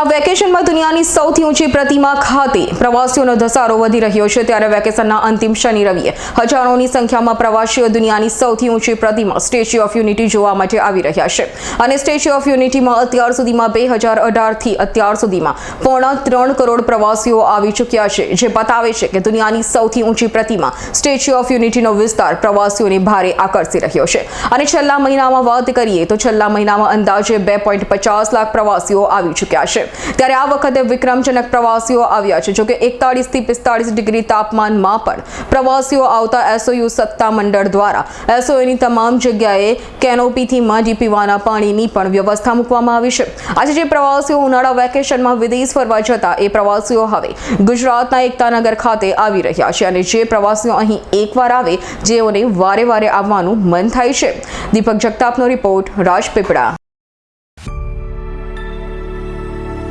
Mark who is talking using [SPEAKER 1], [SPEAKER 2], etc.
[SPEAKER 1] આ વેકેશનમાં દુનિયાની સૌથી ઊંચી પ્રતિમા ખાતે પ્રવાસીઓનો ધસારો વધી રહ્યો છે. ત્યારે વેકેશનના અંતિમ શનિ રવિએ હજારોની સંખ્યામાં પ્રવાસીઓ દુનિયાની સૌથી ઊંચી પ્રતિમા સ્ટેચ્યુ ઓફ યુનિટી જોવા માટે આવી રહ્યા છે. અને સ્ટેચ્યુ ઓફ યુનિટીમાં અત્યાર સુધીમાં બે હજાર અઢારથી અત્યાર સુધીમાં પોણા ત્રણ કરોડ પ્રવાસીઓ આવી ચૂક્યા છે, જે બતાવે છે કે દુનિયાની સૌથી ઊંચી પ્રતિમા સ્ટેચ્યુ ઓફ યુનિટીનો વિસ્તાર પ્રવાસીઓને ભારે આકર્ષી રહ્યો છે. અને છેલ્લા મહિનામાં વાત કરીએ તો છેલ્લા મહિનામાં અંદાજે બે પોઈન્ટ પચાસ લાખ પ્રવાસીઓ આવી ચૂક્યા છે. ત્યારે આ વખતે વિક્રમજનક પ્રવાસીઓ આવ્યા છે, જોકે એકતાળીસથી પિસ્તાળીસ ડિગ્રી તાપમાનમાં પણ પ્રવાસીઓ આવતા એસઓયુ સત્તા મંડળ દ્વારા. એસઓયુની તમામ જગ્યાએ કેનોપીથી માંડી પીવાના પાણીની પણ વ્યવસ્થા મૂકવામાં આવી છે. આજે જે પ્રવાસીઓ ઉનાળા વેકેશનમાં વિદેશ ફરવા જતા, એ પ્રવાસીઓ હવે ગુજરાતના એકતાનગર ખાતે આવી રહ્યા છે અને જે પ્રવાસીઓ અહીં એકવાર આવે, જેઓને વારે વારે આવવાનું મન થાય છે. દીપક જગતાપનો રિપોર્ટ, રાજપીપળા.